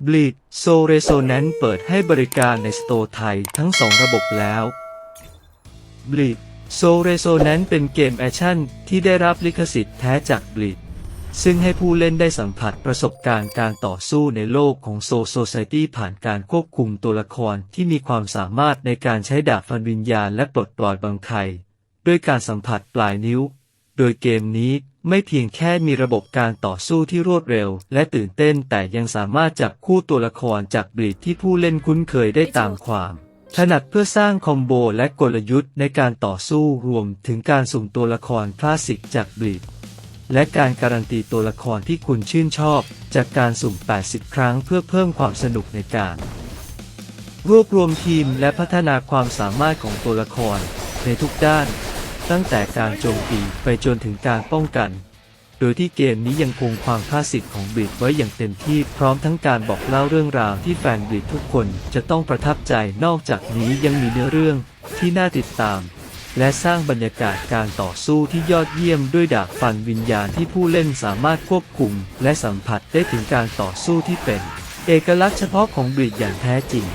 Bleed So Resonance เปิดให้บริการในสโตร์ไทยทั้ง2ระบบแล้ว Bleed So Resonance เป็นเกมแอคชั่นที่ได้รับลิขสิทธิ์แท้จาก Bleed ซึ่งให้ผู้เล่นได้สัมผัสประสบการณ์การต่อสู้ในโลกของโซโซไซตี้ผ่านการควบคุมตัวละครที่มีความสามารถในการใช้ดาบฟันวิญญาณและปลดปล่อยบางใครด้วยการสัมผัสปลายนิ้ว โดยเกมนี้ไม่เพียงแค่มีระบบการต่อสู้ที่รวดเร็ว และตื่นเต้นแต่ยังสามารถจับคู่ตัวละครจากบลีดที่ผู้เล่นคุ้นเคยได้ตามความ ถนัดเพื่อสร้างคอมโบและกลยุทธ์ในการต่อสู้รวมถึงการสุ่มตัวละครคลาสสิกจากบลีดและการการันตีตัวละครที่คุณชื่นชอบ จากการสุ่ม 80 ครั้งเพื่อเพิ่มความสนุกในการ รวบรวมทีมและพัฒนาความสามารถของตัวละครในทุกด้าน ตั้งแต่การโจมตีไปจนถึงการป้องกัน โดยที่เกมนี้ยังคงความคลาสสิกของบิดไว้อย่างเต็มที่พร้อมทั้งการบอกเล่าเรื่องราวที่แฟนบิดทุกคนจะต้องประทับใจนอกจากนี้ยังมีเนื้อเรื่องที่น่าติดตาม และสร้างบรรยากาศการต่อสู้ที่ยอดเยี่ยมด้วยดาบฟันวิญญาณที่ผู้เล่นสามารถควบคุม และสัมผัสได้ถึงการต่อสู้ที่เป็น เอกลักษณ์เฉพาะของบิดอย่างแท้จริง